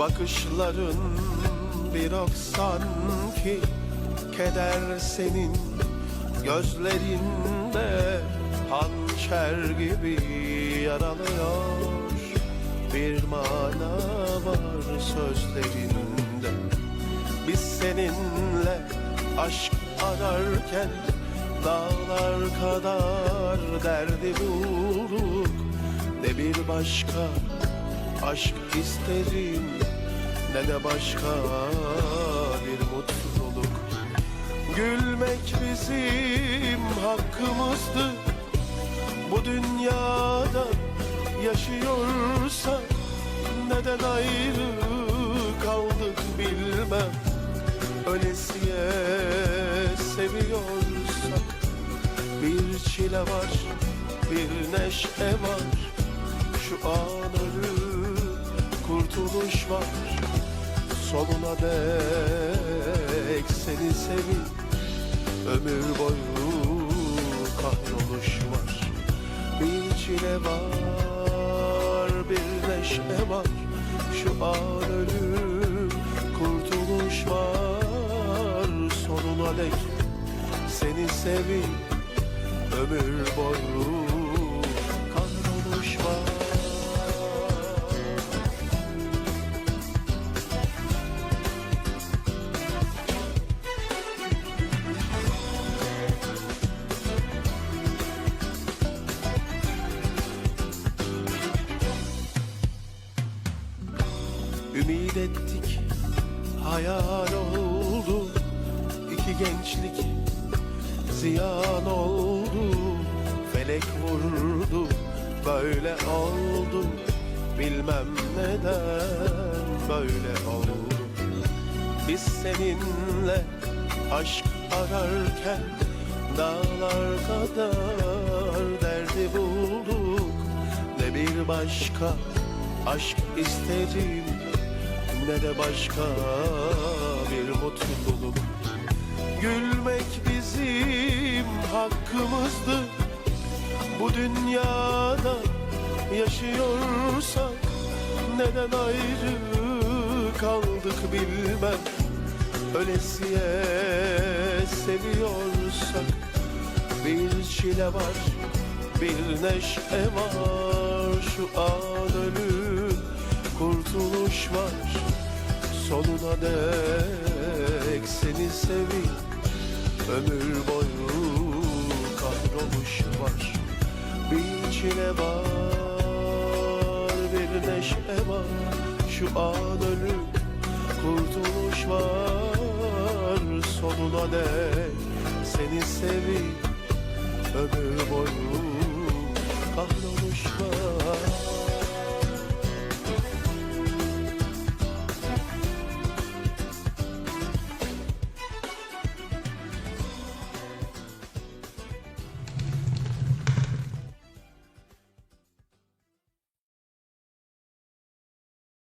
Bakışların bir ok sanki Keder senin gözlerinde Hançer gibi yaralıyor. Bir mana var sözlerinde. Biz seninle aşk ararken Dağlar kadar derdi bulduk. Ne bir başka aşk isterim Ne de başka bir mutluluk. Gülmek bizim hakkımızdı. Bu dünyada yaşıyorsak Neden ayrı kaldık bilmem. Ölesiye seviyorsak Bir çile var, bir neşe var. Şu an ölüm, kurtuluş var. Sonuna dek seni sevip Ömür boyu kahroluş var. Bir çile var, bir neşe var. Şu an ölüm, kurtuluş var. Sonuna dek seni sevip Ömür boyu Ümit ettik hayal oldu. İki gençlik ziyan oldu. Felek vurdu böyle oldu. Bilmem neden böyle oldu. Biz seninle aşk ararken Dağlar kadar derdi bulduk. Ne bir başka aşk isterim Ne de başka bir mutluluk. Gülmek bizim hakkımızdı. Bu dünyada yaşıyorsak Neden ayrı kaldık bilmem. Ölesiye seviyorsak Bir çile var, bir neşe var. Şu an ölüm, kurtuluş var Sonuna dek seni sevip Ömür boyu kahroluş var. Bir çile var, bir neşe var. Şu an ölüm, kurtuluş var. Sonuna dek seni sevip Ömür boyu kahroluş var